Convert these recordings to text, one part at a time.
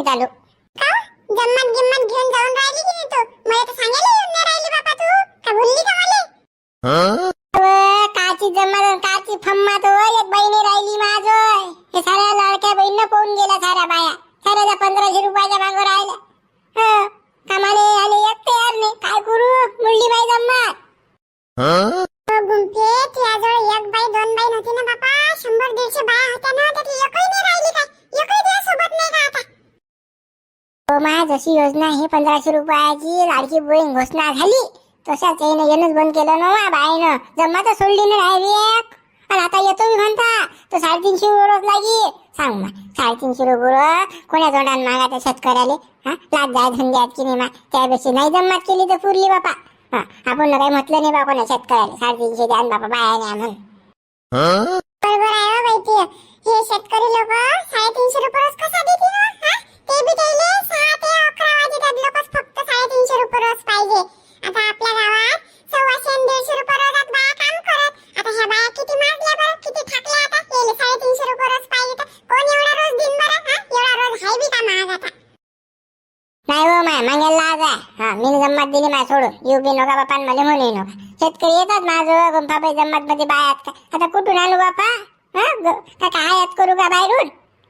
नाही चालू का? जम्मत गिम्मत घेऊन जाऊन राहिली की तू? मला तर सांगायला येऊन नाही राहिली बापा तू. का भुलली का मला? काची आणि काची फम्मात एक बहिणी राहिली माझं. हे साऱ्या लाडक्या बहिणीनं पाहून गेल्या साऱ्या बाया. साऱ्या त्या पंधराशे रुपयाच्या मागं राहिल्या. हं, कामाले आले एक तयार नाही. काय करू? मुरली बाई जम्मात ओ गुंफे तुझ्याजवळ एक बाई दोन बाई नव्हती ना बापा शंभर दीडशे बाया होत्या ना त्यातली एकही नाही राहिली काय एकही तुझ्या सोबत नाही का आता हो माझ जशी योजना आहे पंधराशे रुपयाची लाडकी बहीण घोषणा झाली. तशा यानं येणंच बंद केलं ना वा बाईनं. जम्मा तर सोडली ना डायरेक्ट आणि आता येतो मी म्हणता. तो साडेतीनशे रोज लागी. सांग मा साडेतीनशे रुपये कोण्या तोंडाने मागा त्या शेतकऱ्याले? हा? लाज जाय धंद्यात की नाही मा? त्यापेक्षा नाही जम्मात केली तर पुरली बापा. हा? आपण काही म्हटलं नाही बापा ना शेतकऱ्याला. साडेतीनशे द्या बापा बाया न्या म्हणून. बी नका बापा मला म्हणू नका शेतकरी येतात माझं गुंफाबाई जम्मात मध्ये बायात का? आता कुठून आणू बापा? हा? काय आयात करू का बाहेरून?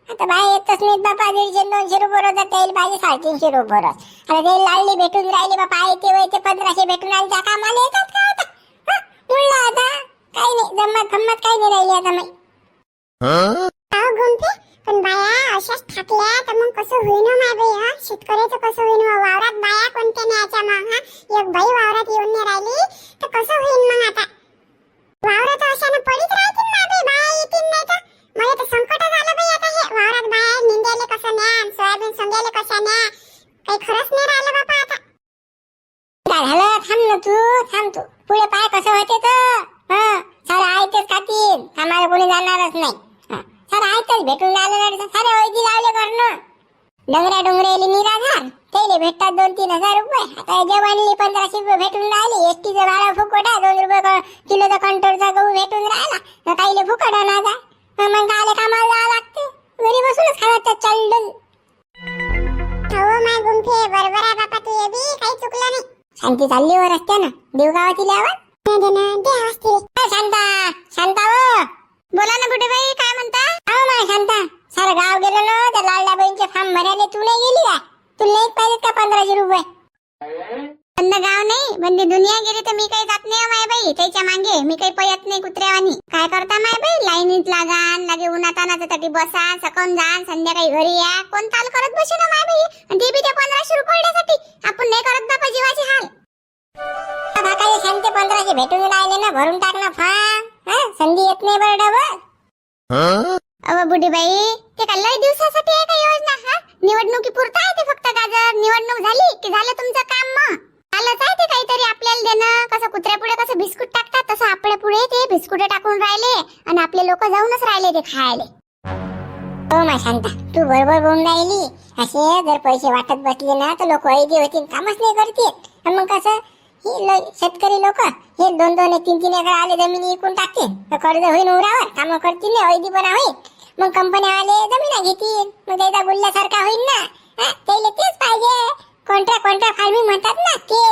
आता बाय येतच नाहीत बापा दीडशे दोनशे रुपये रोज तेल पाहिजे साडेतीनशे रुपये रोज. आता ते लाडली भेटून राहिली बापा आहे ते वय ते पंधराशे भेटून आले त्या कामाला येतात का आता? म्हणलं आता. काही नाही जम्मात फम्मात काही नाही राहिली आता मी पण बाया अशाच थाकल्या तर मग कसं होईन हो माय बाई हा? शेतकऱ्याचं कसं होईन? वावरात बाया कोणत्या न्यायच्या मग हा? एक बाई वावरात येऊन नाही राहिली तर कसं होईन मग आता वावरात अशानं पडीत राहतील ना बाई बाया येतील नाही तर मला तर संकट झालं बाई आता हे वावरात बाया निंद्याले कसं न्या आणि सोयाबीन सोंग्याले कसं न्या काही खरंच नाही राहिलं बापा आता काय झालं थांब ना तू थांब तू पुढे पाय कसं होते तर हा सारं आहेतच खातील आम्हाला कोणी जाणारच नाही हा, सारं आहेतच भेटून राहिलं ना सारे वैदी लावले करणं डोंगऱ्या डोंगऱ्याले निराधार त्याले भेटतात दोन तीन हजार रुपये आता जवानली पंधराशे रुपये भेटून राहिले एसटीचं भाडं फुकट आहे दोन रुपये क- कंट्रोलचा गहू भेटून राहिला. काहीले फुकट अनाज आहे मग काले कामाला जावं लागते. घरी बसूनच खायचं चल्डून हो माय गुंफे बरोबर आहे बापा तू हे बी काही चुकलं नाही. शांती चालली वर दे ना, दे हसते अ, शांता शांता हो. बोला ना कुठे बाई काय म्हणता? अहो माय शांता. सारं गाव गेलं ना त्या लाडल्या बहीणचे फार्म भरायला तू नाही गेली का तुला नाही पाहिजेत का पंधराशे रुपये? बंद गाव नाही बंदी दुनिया गेली तर मी काही जात नाही हो माय बाई. त्याच्यामागे मी काही पयत नाही कुत्र्यावानी. काय करता माय बाई? लाईनीत लागान लागे उन्हात साठी बसा सकून जान संध्याकाळी घरी या. कोण ताल करत बसे ना माय बाई? आणि ते बी त्या पंधराशे रुपयासाठी आपण नाही करत बापा जीवाचे हाल. भाकाचे शांती पंधराशे भेटून राहिले ना भरून टाक ना हा? संधी येत नाही बरं डबल अव बुढीबाई ते का लय दिवसासाठी आहे का योजना हा? निवडणुकी पुरता आहे ते फक्त गाजर. निवडणूक झाली की झालं तुमचं काम मग. आलंच आहे ते काहीतरी आपल्याला देणं? कसं कुत्र्या पुढे कसं बिस्कुट टाकतात तसं आपल्या पुढे ते बिस्कुट टाकून राहिले आणि आपले लोक जाऊनच राहिले ते खायले. हो मा शांता तू बरोबर बोलून राहिली. असे जर पैसे वाटत बसले ना तर लोक ऐदी होतील कामच नाही करतील. मग कसं? हे शेतकरी लोक हे दोन दोन तीन तीन एकर आले जमिनी विकून टाकतील. कर्ज होईल उरावर कामं करतील ना ऐदीपणा होईल. मग कंपन्या आले जमिना घेतील. मग त्याचा गुल्ल्यासारखा होईल ना. त्याला तेच पाहिजे. कोणत्या कोणत्या फार्मिंग म्हणतात ना ते.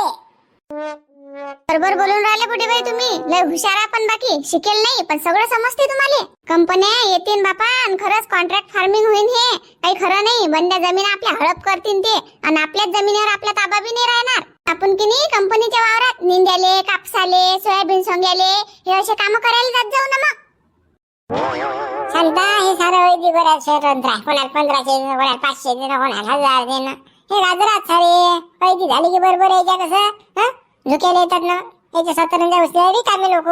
बरोबर बोलून राहिले कुठे बाई तुम्ही? लय हुशार पण बाकी शिकेल नाही पण सगळं समजते तुम्हाला. कंपन्या येतील बापा आणि खरंच कॉन्ट्रॅक्ट फार्मिंग होईल हे. काही खरं नाही बंद्या जमीन आपल्या हडप करतील ते आणि आपल्याच जमिनीवर आपला ताबा बी नाही राहणार. आपण की नाही कंपनीच्या वावरात निंद्याले कापसाले सोयाबीन सोंग्याले हे असे काम करायला जात जाऊ ना मग. चालता हे सारं वैदिक वरात पंधराशे कोणाला पाचशे देणं कोणाला हजार देणं. हे गाजरात सारे वैदी झाली की बरोबर यायच्या कसं? हं? झुकेला येतात ना याच्या स्वतंत्र उचले रिकामे लोक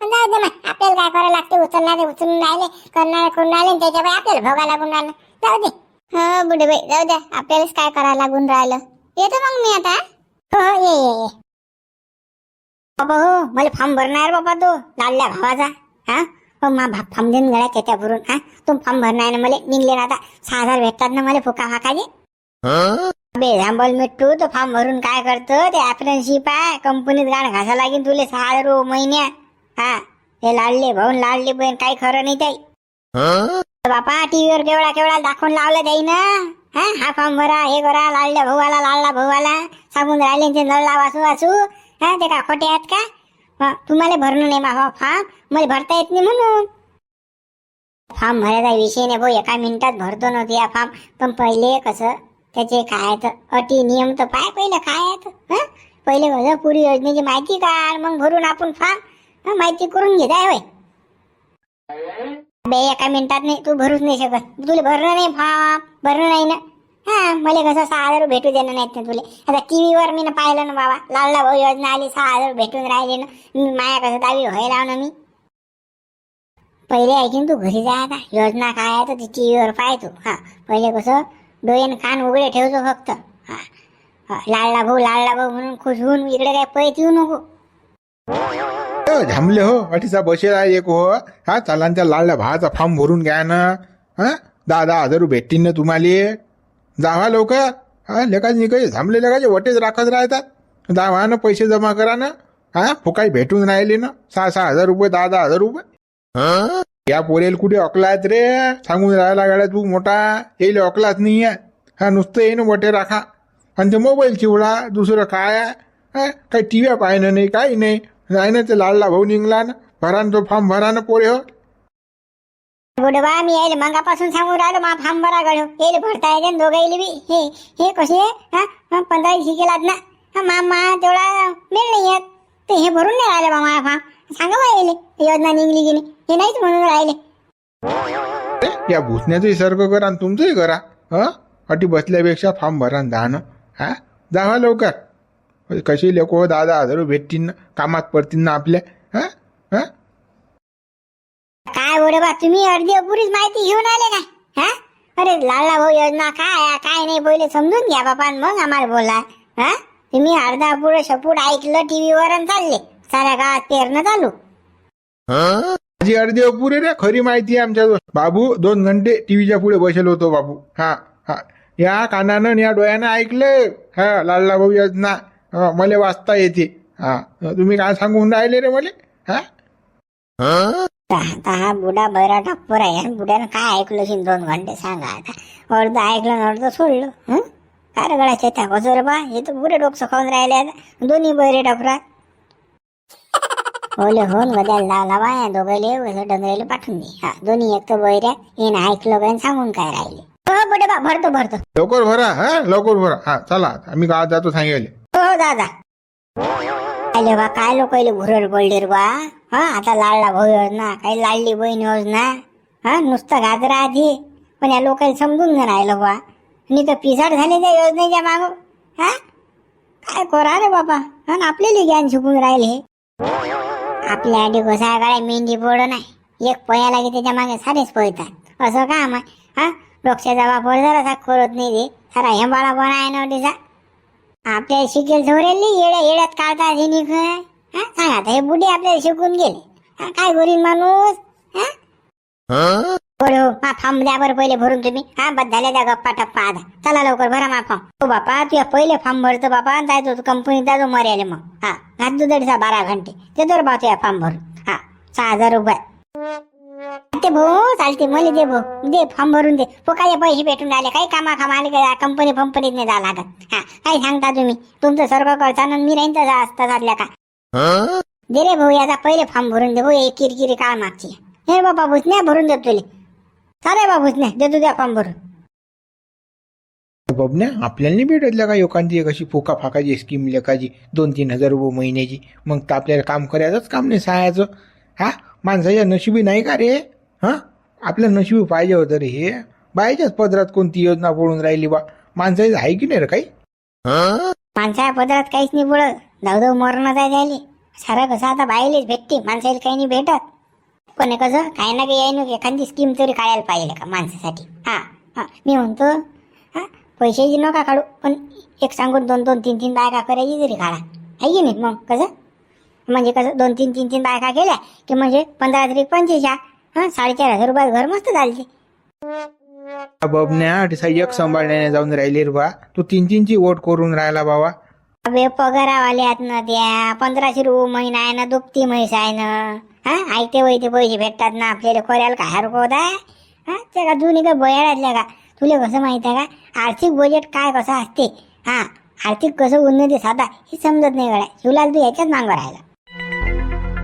जाऊ दे मग आपल्याला काय करावं लागते? उचलणारे उचलून राहिले करणारे करून राहिले त्याच्या बाई आपल्याला भोगा लागून राहिलं. जाऊ दे. हा बुढे बाई जाऊ द्या. आपल्यालाच काय करायला लागून राहिलं. येतो मग मी आता हो? हो ये ये ये. बाबा हो मला फॉर्म भरणार बाबा तो. लाडल्या भावाचा. हा? हो मा भा फॉर्म देऊन गळ्यात त्याच्या भरून हा? तू फॉर्म भरणार ना मला? निघले ना आता. सहा हजार भेटतात ना मला फुका फाकाचे बे झांबल मिट्टू तो फॉर्म भरून काय करतो? ते अप्रेंटशिप आहे कंपनीत गाण घासा लागेल तुले सहा हजार रुपये महिन्या. हा हे लाडले भाऊन लाडले बहीण काही खरं नाही ताई. बापा टीव्हीवर केवढा केवढा दाखवून लावलं जाई ना? हा हा फॉर्म भरा हे करा लाडल्या भाऊला लाडला भाऊला सांगून राहिले ते नळला वाचू वाचू हा ते का खोटे आहेत का? हा, तुम्हाला भरणं नाही मागवा फॉर्म मला भरता येत नाही म्हणून. फॉर्म भरायचा विषय नाही भाऊ एका मिनिटात भरतो नव्हते या फॉर्म पण पहिले कसं त्याचे काय आहेत अटी नियम तर पाय पहिले काय आहेत हा? पहिले पुरी योजनेची माहिती काढ मग भरून आपण फॉर्म माहिती करून घेत आहे बे एका मिनिटात नाही तू भरूच नाही शकत. तुला भरणं नाही फॉर्म भरणं नाही ना. हा मला कसं सहा हजार भेटू देणार नाहीत ना तुले. आता टीव्हीवर मी ना पाहिलं ना बाबा लाडला भाऊ योजना आली सहा हजार भेटून राहिले ना. मी माया कसं दावी व्हायला ना मी? पहिले ऐकीन तू घरी जा आता. योजना काय आहे तर ती टीव्हीवर पाय तू हा पहिले कसं डोळे कान उघडे ठेवतो फक्त. लाडला भाऊ लाडला भाऊ म्हणून खुश होऊन इकडे काय पळत येऊ नको. झांबले हो अटीचा बसेल आहे एक हो. हा चला न त्या लाडल्या भावाचा फॉर्म भरून घ्या ना. हा दहा दहा हजार रुपये भेटतील ना तुम्हाला. जावा लवकर. हा लेखाचे निकाय झांबले लेखाचे वटेच राखत राहतात. जावा ना पैसे जमा करा ना. हा फुकाई भेटून राहिले ना. सहा सहा हजार रुपये दहा दहा हजार रुपये. हं? या पोरेल कुठे अकलायत रे? सांगून राहायला गाड्या तू मोठा. येईल अकलाच नाही आहे हा नुसतं येईन बटे राखा. आणि ते मोबाईल चिवडा दुसरं काय आहे? काही टी व्ही पाहिणं नाही काही नाही. नाही ना ते लाडला भाऊ निघला ना. भरा तो फॉर्म भरा ना पोरे हो. बुडबा मी यायला मंगापासून सांगून राहिलो मा फार्म भरा गळो येईल भरता येते न दोघं येईल बी. हे हे कसे हा पंधरा दिवशी गेलात ना. हा मा मा तेवढा मिळ नाही येत. ते हे भरून नाही राहिले बा मा फार्म सांगा बा येईल योजना निघली नाही. हे नाहीच म्हणून राहिले. ए, या भूसण्याचंही सर्ग करा आणि तुमचंही करा. हा? अटी बसल्यापेक्षा फॉर्म भरा न दहा ना हा जावा लवकर. कशी लोक दहा दहा हजार रुपये भेटतील ना कामात पडतील ना आपल्या. हा? हा? काय बुडबा तुम्ही अर्धी अपुरीच माहिती घेऊन आले काय हा? अरे लाडला भाऊ योजना काय आहे, काय नाही पहिले समजून घ्या बापा आणि मग आम्हाला बोला. हा? तुम्ही अर्धा अपुरं शपूट ऐकलं टीव्हीवर आणि चालले. साऱ्या गावात पेरणं चालू. माझी अर्धी अपुरे रे खरी माहिती आहे आमच्या बाबू दोन घंटे टीव्हीच्या पुढे बसेल होतो बाबू. हा हा. या कानानं आणि या डोळ्यानं ऐकलं हा लाडला भाऊ योजना. मला वाचता येते. हा तुम्ही काय सांगून राहिले रे मला? हा? आता हा बुडा बैरा टप्पर आहे. बुड्यानं काय ऐकलं दोन घंटे सांगा आता. अर्ध ऐकलं अर्ध सोडलं. हं काय रे गळ्याच्या त्या कसं रे बा हे तर पुरे डोकं खाऊन राहिले दोन्ही बैरे टपरा ओले होन गद्याला लावला बा या दोघांले वसं डंगरेले पाठवून दे. हा दोन्ही एक तर बैऱ्या येणं ऐकलं सांगून काय राहिले. हो बुडे बा भरतो भरतो. लवकर भरा हा? लवकर भरा. हा चला. आम्ही गावात जातो सांगेले. हो हो दादा अरे बा काय लोक घुरड पडले रे बा? हा आता लाडला भाऊ योजना काही लाडली बहीण योजना हा नुसतं गाजरा आधी. पण या लोकांना समजून नाही राहिलं बा. आणि तर पिसाड झाले त्या योजनेच्या माग हा? काय करा रे बाबा? हा ना ज्ञान शिकून राहिले. हे. आपल्या आधी घोसा काय मेंढी पोड नाही. एक पयाला की त्याच्यामागे सारेच पळतात असं काम आहे हा? डोक्याचा वापर जरासा करत नाही ते सारा हेंबाळा पण आहे ना तिचा आपल्याला शिकेल नाही येड्या येड्यात काढतात हे निघ हा? सांगा आता हे बुढे आपल्याला शिकून गेले. हा काय गोरी माणूस? हा? हो मा फॉर्म द्या बरं पहिले भरून तुम्ही. हा बस झाल्या त्या गप्पा टप्पा आता चला लवकर भरा मा फॉर्म हो बापा तुझ्या पहिले फॉर्म भरतो बापा जायचो तू कंपनीत जायचो मर्याले मग. हा घात तू दीडसा बारा घंटे. ते तर बा तुझ्या फॉर्म भरून. हा सहा हजार रुपये. ते भाऊ चालते मला दे भाऊ. दे फॉर्म भरून दे. फुकाचे पैसे भेटून राहिले? काही कामा कामा आले का कंपनी फंपनीत नाही जा लागत. हा काय सांगता तुम्ही? तुमचं सर्व करता आणि मी राहीन तसा असता चालल्या का? दे रे भाऊ याचा पहिले फॉर्म भरून दे भाऊ एक किरकिरी काळ मागची हे बाबा भुसण्या भरून देतो तुले. चालेल बाबा भुसण्या देतो द्या भरून बबन्या आपल्याला नाही भेटत का लोकांची एक अशी फुका फाकाची स्कीम लेखाची दोन तीन हजार रुपये महिन्याची. मग तर आपल्याला काम करायचंच काम नाही सहायचं हा माणसाच्या नशिबी नाही का रे? हा? आपल्या नशिबी पाहिजे होतं रे हे. बायच्याच पदरात कोणती योजना पडून राहिली बा? माणसाचं आहे की नाही रे काही? माणसा पदरात काहीच नाही पडत. धावधाव मरण जाय झाली सारं कसं आता बायलेच भेटते माणसाला काही नाही भेटत. कोणी कसं काय ना काही आहे एखादी स्कीम तरी काढायला पाहिजे का माणसासाठी. हा हा. मी म्हणतो हा पैशाची नका काढू पण एक सांगून दोन दोन तीन तीन बायका करायची तरी काढा. आहे की नाही? मग कसं? म्हणजे कसं दोन तीन तीन तीन बायका केल्या की म्हणजे पंधरा तरी पंचवीस हा साडेचार हजार रुपयात घर मस्त चालते बबन्या एक सांभाळण्याने जाऊन राहिली रे बा. तू तीन तीनची वोट करून राहिला बाबा. अबे पगारावाले आहेत ना त्या. पंधराशे रुपये महिना आहे ना दुपती म्हैस आहे ना. हा? ऐकते वैते पैसे भेटतात ना आपल्याला खोऱ्याला काय हरकत आहे हा? त्या का जुनी का बयाळातल्या का? तुला कसं माहीत आहे का? आर्थिक बजेट काय कसं असते? हा? आर्थिक कसं उन्नती साधा हे समजत नाही गड्या. शिवलाल तू याच्याच मागं राहिला.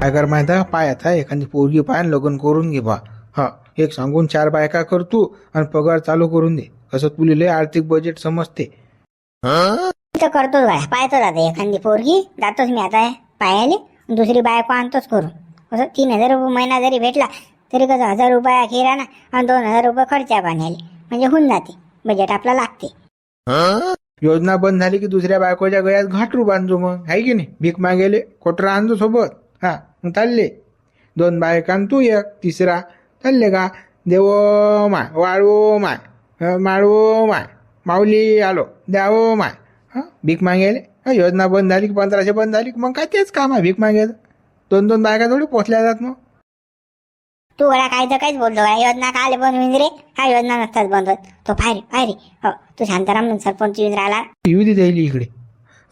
काय कर माहिती आहे? पाय आता एखादी पोरगी पाय लग्न करून घे बा. हा? एक सांगून चार बायका कर तू आणि पगार चालू करून दे. कसं तुला लय आर्थिक बजेट समजते. मी तर करतोच गड्या पाहतोच आता एखादी पोरगी जातोच मी आता पायाले. दुसरी बायको आणतोच करून. कसं तीन हजार रुपये महिना जरी भेटला तरी कसं हजार रुपया ना आणि दोन हजार रुपये खर्चा पाण्याले म्हणजे होऊन जाते. बजेट आपला लागते. योजना बंद झाली की दुसऱ्या बायकोच्या गळ्यात घाटरू बांधतो मग. आहे की नाही? भीक मागेले कोटरा आणतो सोबत. हा मग चालले. दोन बायकां तू एक तिसरा. चालले का? देव माय वाळवो माय. माळवो माय. माऊली आलो द्यावो माय. हा? भीक मागेले हा, योजना बंद झाली की पंधराशे बंद झाली की मग काय तेच काम आहे भीक मागायचं? दोन दोन बायका थोडी पोचल्या जात मग. तू गड्या काय तर काहीच बोलतो गड्या योजना काल बंद होईन रे? हा योजना नसतात बंद होत. तो पायरी पायरी हो तू शांताराम म्हणून सरपंच येऊन राहिला. ती द्यायली इकडे.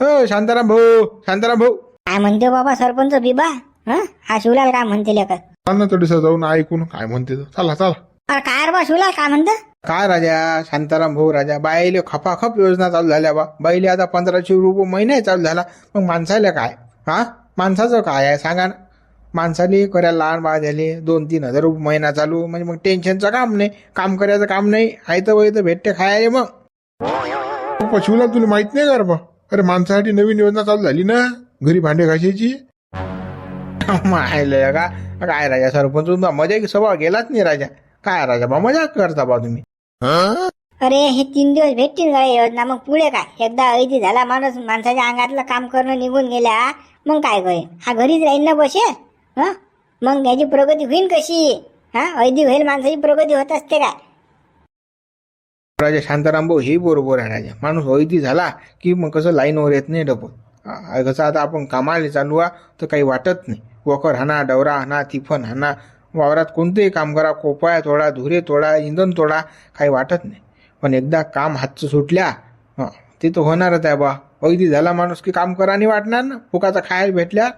हो शांताराम भाऊ शांताराम भाऊ. काय म्हणते बाबा सरपंच बिबा? हं? हा शिवलाल काय म्हणते लेकर? चाल ना थोडीसं जाऊन ऐकून काय म्हणते तर. चला चला. अरे काय रे बा शिवलाल काय म्हणतं? काय राजा? शांताराम भाऊ राजा बाईले खपाखप योजना चालू झाल्या बा. बाईले आता पंधराशे रुपये महिना चालू झाला. मग माणसाला काय? हा? माणसाचं काय आहे? सांगा ना. माणसाले करायला लहान बाळ झाले दोन तीन हजार रुपये महिना चालू. म्हणजे मग टेन्शनचं काम नाही. काम करायचं काम नाही. आयतं वयतं भेटते खायला मग. पप्पा शिवला तुला माहीत नाही का रे बा? अरे माणसासाठी नवीन योजना चालू झाली ना? घरी भांडे घासायची? मायले का? काय राजा सरपंच तुमचा मजा की स्वभाव गेलाच नाही राजा. काय राजा बा? मजा करता बा तुम्ही. अरे हे तीन दिवस भेटतील गड्या योजना. मग पुढे काय? एकदा ऐदी झाला माणूस माणसाच्या अंगातलं काम करणं निघून गेल्या मग काय करेल? हा घरीच राहील ना बसे? हा? मग याची प्रगती होईल कशी? हा? ऐदी होईल माणसाची प्रगती होत असते काय? राजा शांताराम भाऊ हे बरोबर आहे राजा. माणूस वैदी झाला की मग कसं लाईनवर येत नाही डबल कसं आता आपण कामाला चालू आ तर काही वाटत नाही. वखर हाना डवरा हाना तिफन हाना वावरात कोणतेही काम करा कोपाया तोडा धुरे तोडा इंधन तोडा काही वाटत नाही. पण एकदा काम हातचं सुटल्या हां ते तर होणारच आहे बा. अगदी झाला माणूस की काम करा नाही वाटणार ना? फुकाचा खायला भेटल्या?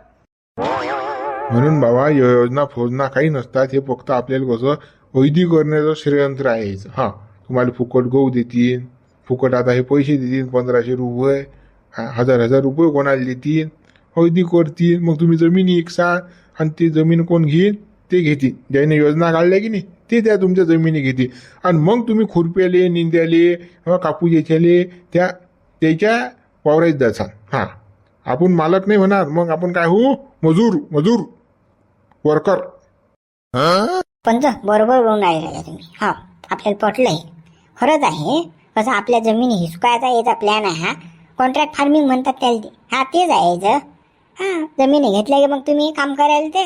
म्हणून बाबा या योजना फोजना काही नसतात. हे फक्त आपल्याला कसं वैदी करण्याचं श्रेयंत्र आहे हां. तुम्हाला फुकट गहू देतील. फुकट आता हे पैसे देतील पंधराशे रुपये. हा, हजार हजार रुपये कोणाला देतील? वैदी करतील. मग तुम्ही जमीन इकसाल आणि ती जमीन कोण घेईल? ते घेतील ज्याने योजना काढल्या की नाही ते त्या तुमच्या जमिनी घेतील आणि मग तुम्ही खुरप्याले निंद्याले किंवा कापूस याच्याले त्या त्याच्या वावरात जाचाल हां. आपण मालक नाही होणार मग आपण काय होऊ? मजूर मजूर वर्कर पण बरोबर बोलून राहिले तुम्ही. हा. आपल्याला पटलंय. खरंच आहे. कसं आपल्या जमिनी हिसकायचा याचा प्लॅन आहे हा. कॉन्ट्रॅक्ट फार्मिंग म्हणतात त्याला हा तेच आहे याचं. हा. जमिनी घेतल्या की मग तुम्ही काम करायला ते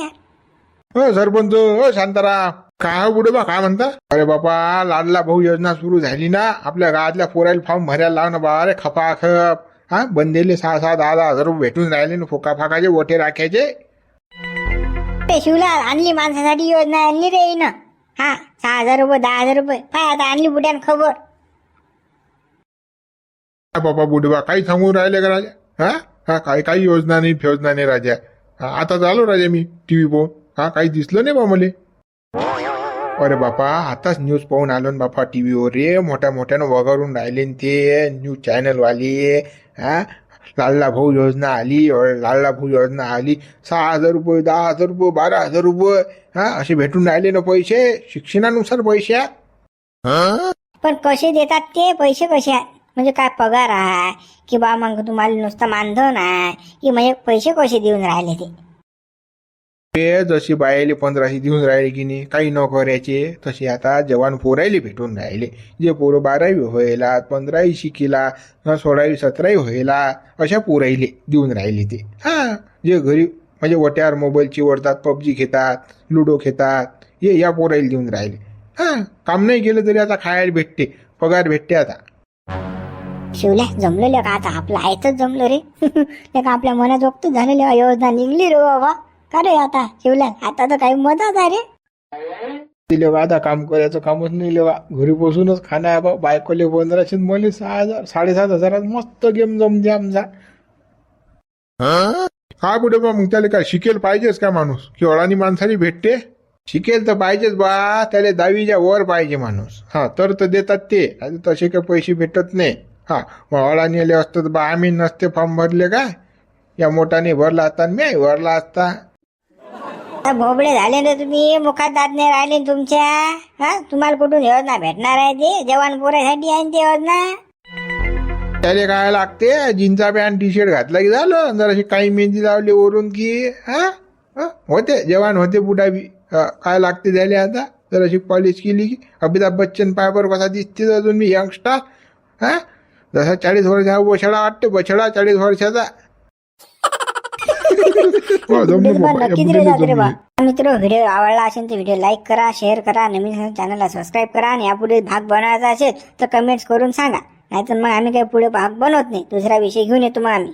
हो सरपंच. हो शांताराम. काय पुढे बा काय म्हणता? अरे बापा लाडला भाऊ योजना सुरू झाली ना. आपल्या गावातल्या पोराला फॉर्म भरायला लाव ना बा. अरे खपाखप. हा बंदेले सहा सहा दहा दहा हजार रुपये भेटून राहिले ना फुका फाकाचे ओठे राखायचे. ते शिवलाल आणली माणसासाठी योजना आणली रे ना हा सहा हजार रुपये दहा हजार रुपये. काय आता आणली बुड्यान खबर. काय बाबा बुढे बा काही सांगून राहिले का राजा? हा? हा काही काही योजना नाही फेजना नाही राजा. हा, आता चालू राजा मी टीव्ही पाहून. हा काही दिसलं नाही बा मले. अरे बापा आताच न्यूज पाहून आलो ना बापा टीव्हीवर रे. मोठ्या मोठ्यानं वगळून राहिले ते. न्यूज चॅनलवाले हा? लाडला भाऊ योजना आली अ- लाडला भाऊ योजना आली. सहा हजार रुपये दहा हजार रुपये बारा हजार रुपये. हा? असे भेटून राहिले ना पैसे. शिक्षणानुसार पैसे. हा पण कसे देतात ते? पैसे कसे आहेत? म्हणजे काय पगार आहे? की बा मग तुम्हाला नुसतं मानधन आहे? की म्हणजे पैसे कसे देऊन राहिले ते? ते जशी बायाले पंधराशे देऊन राहिले की नाही काही न करायचे तसे आता जवान पोरायले भेटून राहिले. जे पोरं बारावी व्हायला पंधरावी शिकीला न सोळावी सतरावी व्हायला अशा पोरायले देऊन राहिले ते. हा जे घरी म्हणजे वट्यावर मोबाईल चिवडतात पबजी घेतात लुडो घेतात हे या पोरायला देऊन राहिले. हा काम नाही केलं तरी आता खायला भेटते पगार भेटते आता. शिवल्या जमलेलं का आता आपलं आयतच जमलं रे. का आपल्या मनात वक्त झालेली योजना निघली रे बाबा. का रे आता? शिवल्या आता तर काही मदत आहे रे. दिले बा आता काम करायचं कामच नाही लेवा. घरी बसूनच खाणं आहे बा. बायकोले पंधराशे मला सहा हजार साडेसात हजारात मस्त गेम जमते आमचा. काय पुढे बा मग त्याला काय शिकेल पाहिजेच का माणूस? की अडाणी माणसाली भेटते? शिकेल तर पाहिजेच बा. त्याला दहावीच्या वर पाहिजे माणूस. हा तर तर देतात ते. आता तसे काही पैसे भेटत नाही. हा मग अळाने आले असतं तर बा. आम्ही नसते फॉर्म भरले काय? या मोठाने भरला असता मी भरला असता. आता भोबळे झाले ना तुम्ही मुखात दात नाही राहिले तुमच्या? हा? तुम्हाला कुठून योजना भेटणार आहे ते? जवान पोरासाठी आहे ना ते योजना? त्याले काय लागते? जीन्सा पॅन्ट टी शर्ट घातला की झालं? जराशी काही मेहंदी लावली वरून की हा? हा? होते जवान होते बुडा बी हा, काय लागते झाले आता? जराशी पॉलिश केली की अमिताभ बच्चन पायावर कसा दिसते अजून मी यंगस्टार हा? जसा चाळीस वर्षा बछडा वाटते बछडा चाळीस वर्षाचा हो, जमलं पण बाबा, या नक्कीच रे बुड्याला जाते रे बा. मित्र व्हिडिओ आवडला असेल तर व्हिडिओ लाईक करा शेअर करा. नवीन चॅनलला सबस्क्राईब करा आणि यापुढे भाग बनवायचा असेल तर कमेंट्स करून सांगा. नाहीतर मग आम्ही काही पुढे भाग बनवत नाही. दुसरा विषय घेऊन येतो मग आम्ही.